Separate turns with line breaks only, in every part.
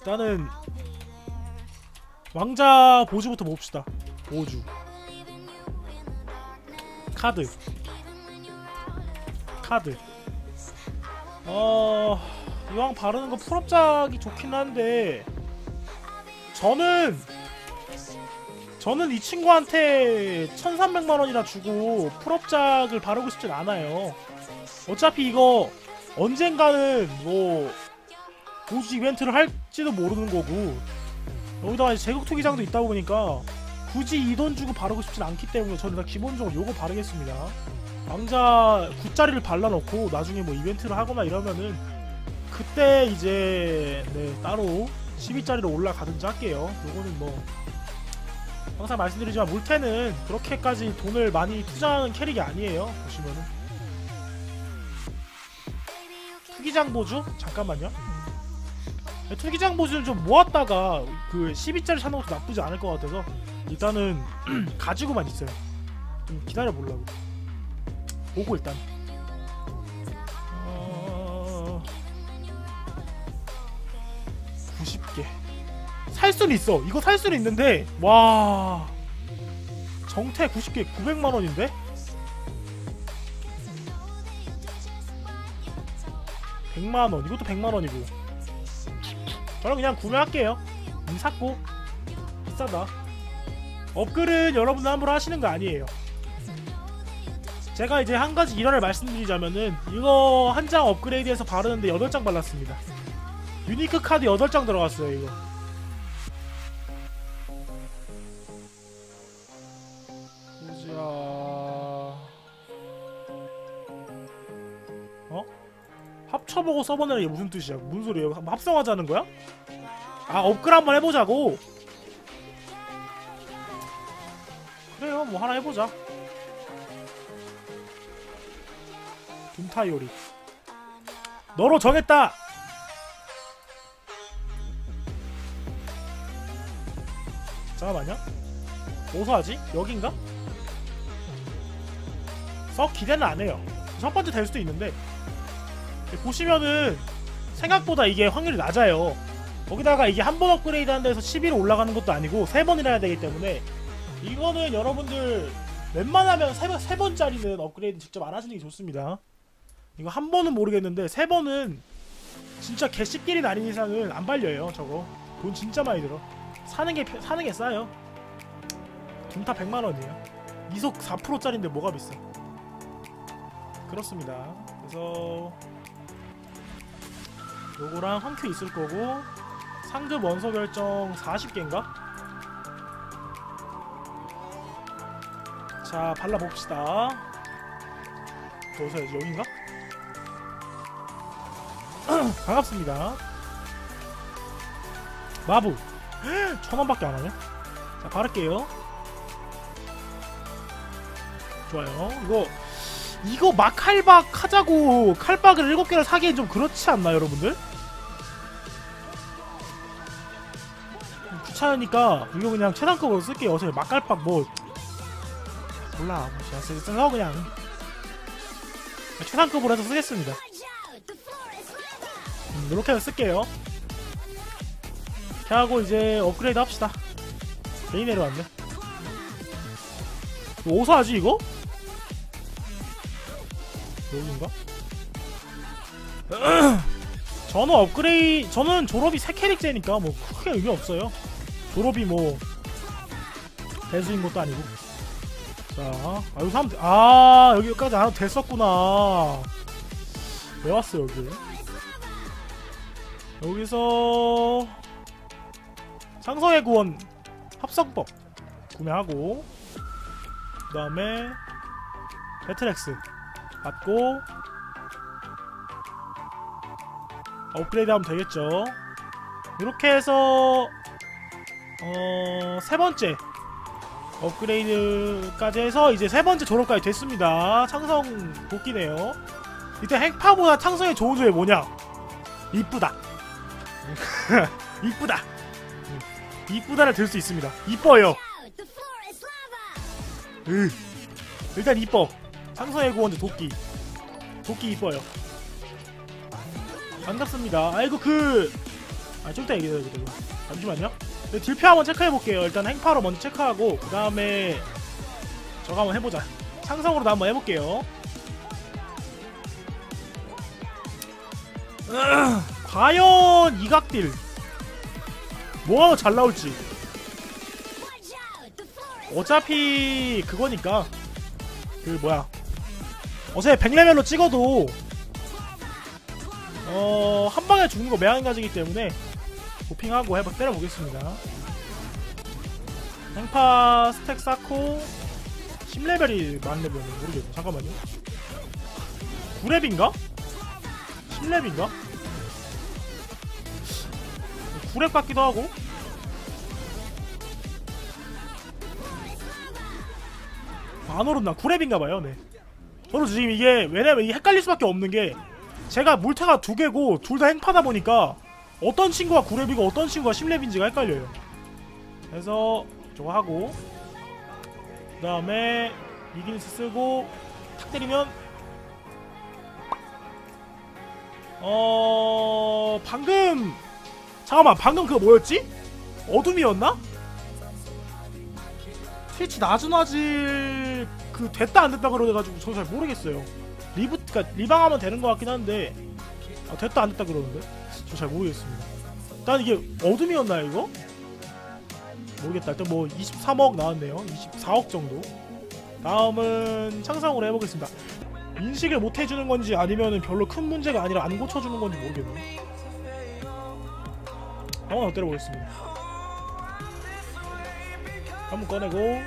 일단은 왕자 보주부터 봅시다. 보주. 카드. 카드. 어 이왕 바르는 거 풀업작이 좋긴 한데 저는 저는 이 친구한테 1300만원이나 주고 풀업작을 바르고 싶진 않아요. 어차피 이거 언젠가는 뭐 보주 이벤트를 할지도 모르는 거고. 여기다가 이제 제국 투기장도 있다 보니까 굳이 이 돈 주고 바르고 싶진 않기 때문에 저는 일단 기본적으로 요거 바르겠습니다. 왕자 9짜리를 발라놓고 나중에 뭐 이벤트를 하거나 이러면은 그때 이제 네 따로 12짜리로 올라가든지 할게요. 요거는 뭐 항상 말씀드리지만 물태는 그렇게까지 돈을 많이 투자하는 캐릭이 아니에요. 보시면은. 투기장 보주? 잠깐만요. 네, 투기장 보주는 좀 모았다가 그 12짜리 사는 것도 나쁘지 않을 것 같아서 일단은 가지고만 있어요. 좀 기다려 보려고. 보고 일단. 어... 90개. 살 수는 있어. 이거 살 수는 있는데 와. 정태 90개 900만원인데? 100만원. 이것도 100만원이고 저는 그냥 구매할게요. 음, 샀고. 비싸다. 업글은 여러분들 함부로 하시는 거 아니에요. 제가 이제 한 가지 일화를 말씀드리자면은 이거 한 장 업그레이드해서 바르는데 8장 발랐습니다. 유니크 카드 8장 들어갔어요 이거 합쳐보고 써보내는 게 무슨 뜻이야? 무슨 소리야 합성하자는 거야? 아 업글 한번 해보자고. 그래요 뭐 하나 해보자. 둠타이오리. 너로 정했다! 잠깐만요. 어디서 하지? 여긴가? 썩 기대는 안 해요. 첫 번째 될 수도 있는데 보시면은 생각보다 이게 확률이 낮아요. 거기다가 이게 한 번 업그레이드 한 데서 11로 올라가는 것도 아니고 세 번이나 해야 되기 때문에 이거는 여러분들 웬만하면 세, 번, 세 번짜리는 업그레이드 직접 안 하시는 게 좋습니다. 이거 한 번은 모르겠는데 세 번은 진짜 개씹끼리 날인 이상은 안 발려요 저거. 돈 진짜 많이 들어. 사는 게 펴- 사는 게 싸요. 둠타 100만 원이에요. 이속 4%짜리인데 뭐가 비싸? 그렇습니다. 그래서 요거랑 한 큐 있을 거고 상급 원소 결정 40개인가? 자 발라봅시다. 어디서 여긴가? 반갑습니다. 마부 천원밖에 안하네? 자 바를게요. 좋아요. 이거 이거 막 칼박 하자고 칼박을 7개를 사기엔 좀 그렇지 않나 여러분들? 귀찮으니까 이거 그냥 최상급으로 쓸게요. 어차피 막칼박 뭐. 몰라. 뭐 그냥 쓰- 쓰고 그냥. 최상급으로 해서 쓰겠습니다. 음, 이렇게 해서 쓸게요. 이렇게 하고 이제 업그레이드 합시다. 메인 내려왔네. 이거 어디서 하지 이거? 여긴가? 저는 업그레이드 저는 졸업이 3캐릭제니까 뭐 크게 의미 없어요 졸업이 뭐 대수인 것도 아니고. 자, 아 여기 사람 아 여기까지 안 와도 됐었구나. 왜 왔어 여기? 여기서 상성의 구원 합성법 구매하고 그 다음에 배틀엑스 받고 업그레이드 하면 되겠죠? 이렇게 해서 어... 세 번째 업그레이드까지 해서 이제 세 번째 졸업까지 됐습니다. 창성 복귀네요. 이때 핵파보다 창성의 좋은 점이 뭐냐? 이쁘다. 이쁘다. 음, 이쁘다를 들 수 있습니다. 이뻐요. 으. 일단 이뻐. 창성의 구원자 도끼. 도끼 이뻐요. 반갑습니다. 아이고 그 아 좀 이따 얘기해요 그래도 잠시만요. 네, 딜표 한번 체크해볼게요. 일단 행파로 먼저 체크하고 그 다음에 저거 한번 해보자. 상성으로도 한번 해볼게요. 으, 과연 이각딜 뭐가 잘 나올지. 어차피 그거니까. 그 뭐야. 어차피 100레벨로 찍어도 어 한방에 죽는 거 매한가지기 때문에 도핑하고 해봐 때려보겠습니다. 행파 스택 쌓고 10레벨이 만레벨이 모르겠네. 잠깐만요. 9렙인가? 10렙인가? 9렙 같기도 하고. 안 오른다. 9렙인가봐요. 네. 저도 지금 이게 왜냐면 이게 헷갈릴 수밖에 없는 게 제가 물태가 두 개고 둘 다 행파다 보니까 어떤 친구가 9렙이고 어떤 친구가 10렙인지가 헷갈려요 그래서 저거 하고 그 다음에 이길스 쓰고 탁 때리면 어 방금 잠깐만 방금 그거 뭐였지? 어둠이었나? 트위치 나즈나질 그 됐다 안 됐다 그러가지고 저잘 모르겠어요 리부트 가 리방하면 되는 것 같긴 한데 아, 됐다 안 됐다 그러는데 저 잘 모르겠습니다. 일단 이게 어둠이었나요 이거? 모르겠다. 일단 뭐 23억 나왔네요. 24억 정도. 다음은 창상으로 해보겠습니다. 인식을 못 해주는 건지 아니면 별로 큰 문제가 아니라 안 고쳐주는 건지 모르겠네. 한번 더 때려보겠습니다. 한번 꺼내고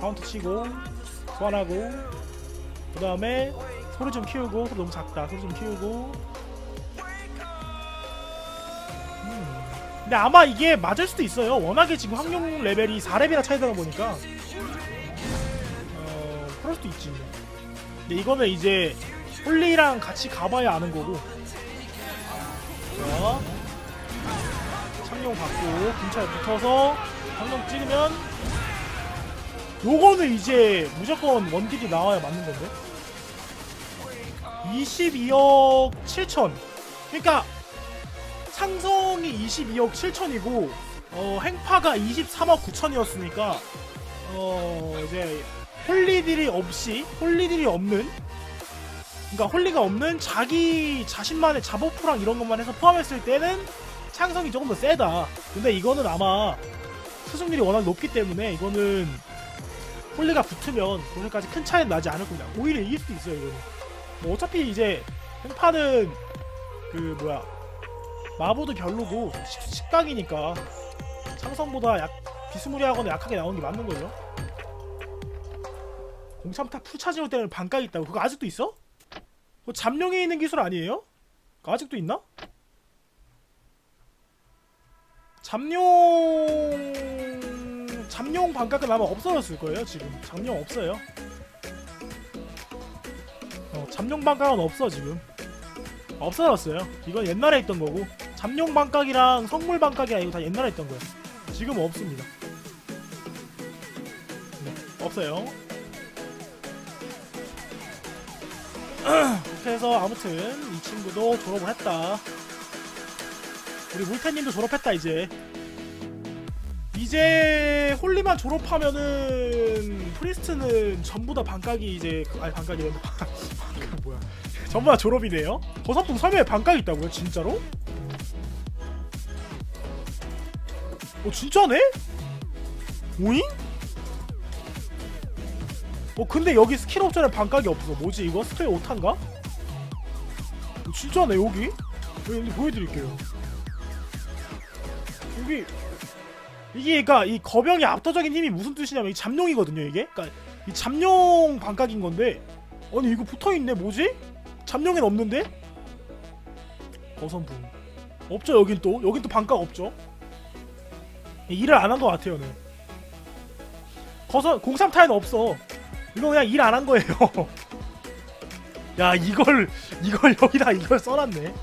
카운트 치고 소환하고 그 다음에 소리 좀 키우고 소리 너무 작다. 소리 좀 키우고 근데 아마 이게 맞을 수도 있어요. 워낙에 지금 확률 레벨이 4렙이나 차이다 보니까. 어 그럴 수도 있지. 근데 이거는 이제 홀리랑 같이 가봐야 아는 거고. 자 창룡 받고 근처에 붙어서 창룡 찍으면 요거는 이제 무조건 원딜이 나와야 맞는 건데. 22억 7천. 그러니까 상성이 22억 7천이고 어, 행파가 23억 9천이었으니까 어 이제 홀리딜이 없이 홀리딜이 없는 그러니까 홀리가 없는 자기 자신만의 잡오프랑 이런 것만 해서 포함했을 때는 창성이 조금 더 세다. 근데 이거는 아마 수승률이 워낙 높기 때문에 이거는 홀리가 붙으면 그렇게까지 큰 차이는 나지 않을 겁니다. 오히려 이길 수도 있어요 이거는. 뭐 어차피 이제 행파는 그 뭐야 마보도 별로고 식- 식각이니까 창성보다 약 비스무리하거나 약하게 나오는 게 맞는 거죠. 공참타 풀차지로 때는 반각 있다고. 그거 아직도 있어? 그거 잠룡에 있는 기술 아니에요? 아직도 있나? 잠룡 잠룡 반각은 아마 없어졌을 거예요 지금. 잠룡 없어요. 어, 잠룡 반각은 없어 지금. 없어졌어요. 이건 옛날에 있던 거고 잠룡 반각이랑 성물 반각이랑 이거 다 옛날에 있던 거예요. 지금은 없습니다. 네, 없어요. 해서 아무튼 이 친구도 졸업을 했다. 우리 물태님도 졸업했다 이제. 이제 홀리만 졸업하면은 프리스트는 전부 다 반각이 이제 아니 반각이래 반각 뭐야. 전부 다 졸업이네요. 버섯풍 설명에 반각이 있다고요 진짜로? 어 진짜네? 오잉? 어 근데 여기 스킬 옵션에 반각이 없어 뭐지 이거? 스킬 오탄가? 어, 진짜네 여기? 여기 보여드릴게요 여기 이게 그니까 이 거병의 압도적인 힘이 무슨 뜻이냐면 이 잠룡이거든요 이게 그니까 이 잠룡 반각인 건데 아니 이거 붙어있네 뭐지? 잠룡엔 없는데? 거선풍 없죠 여긴 또 여긴 또 반각 없죠 일을 안 한 것 같아요 네. 거선 03타에는 없어. 이거 그냥 일 안 한 거예요. 야 이걸 이걸 여기다 이걸 써놨네